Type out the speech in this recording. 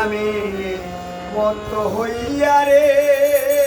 নামে মত হইয়া রে।